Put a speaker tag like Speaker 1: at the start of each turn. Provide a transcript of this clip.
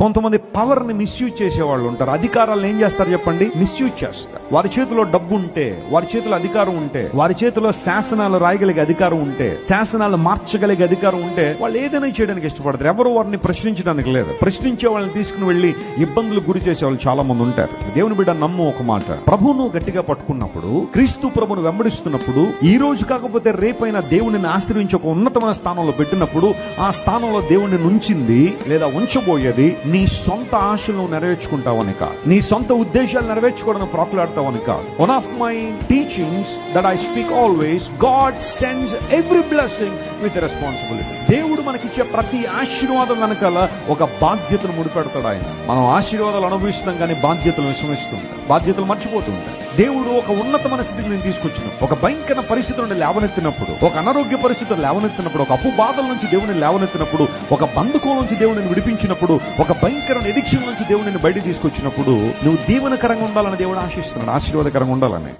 Speaker 1: కొంతమంది పవర్ని మిస్యూజ్ చేసే వాళ్ళు ఉంటారు. అధికారాలను ఏం చేస్తారు చెప్పండి? మిస్యూజ్ చేస్తారు. వారి చేతిలో డబ్బు ఉంటే వారి చేతిలో అధికారం ఉంటే వారి చేతిలో శాసనాలు రాయగలిగే అధికారం ఉంటే శాసనాలు మార్చగలిగే అధికారం ఉంటే వాళ్ళు ఏదైనా చేయడానికి ఇష్టపడతారు. ఎవరు వారిని ప్రశ్నించడానికి లేదు. ప్రశ్నించే వాళ్ళని తీసుకుని వెళ్ళి ఇబ్బందులు గురి చేసే వాళ్ళు చాలా మంది ఉంటారు. దేవుని బిడ్డ నమ్ము ఒక మాట. ప్రభువును గట్టిగా పట్టుకున్నప్పుడు క్రీస్తు ప్రభును వెంబడిస్తున్నప్పుడు ఈ రోజు కాకపోతే రేపైనా దేవుని ఆశ్రయించి ఒక ఉన్నతమైన స్థానంలో పెట్టినప్పుడు ఆ స్థానంలో దేవుణ్ణి నుంచింది లేదా ఉంచబోయేది నీ సొంత ఆశలను నెరవేర్చుకుంటావని కాదు. నీ సొంత ఉద్దేశాలు నెరవేర్చుకోవడం ప్రాకులాడతావని కాదు. One of my teachings that I speak always God sends every blessing with responsibility దేవుడు మనకిచ్చే ప్రతి ఆశీర్వాదం వెనకాల ఒక బాధ్యతను ముడిపెడతాడు ఆయన. మనం ఆశీర్వాదాలు అనుభవిస్తాం కానీ బాధ్యతలు విస్మరిస్తుంటాం. బాధ్యతలు మర్చిపోతుంటాం. దేవుడు ఒక ఉన్నతమైన స్థితికి నేను తీసుకొచ్చిన. ఒక భయంకర పరిస్థితి నుండి లేవనెత్తినప్పుడు ఒక అనారోగ్య పరిస్థితులు లేవనెత్తినప్పుడు ఒక అప్పు బాధల నుంచి దేవుని లేవనెత్తినప్పుడు ఒక బంధుకోల నుంచి దేవుడిని విడిపించినప్పుడు ఒక భయంకర ఎడిక్షన్ నుంచి దేవుడిని బయట తీసుకొచ్చినప్పుడు నువ్వు దీవనకరంగా ఉండాలని దేవుడు ఆశిస్తున్నాడు ఆశీర్వాదకరంగా ఉండాలని.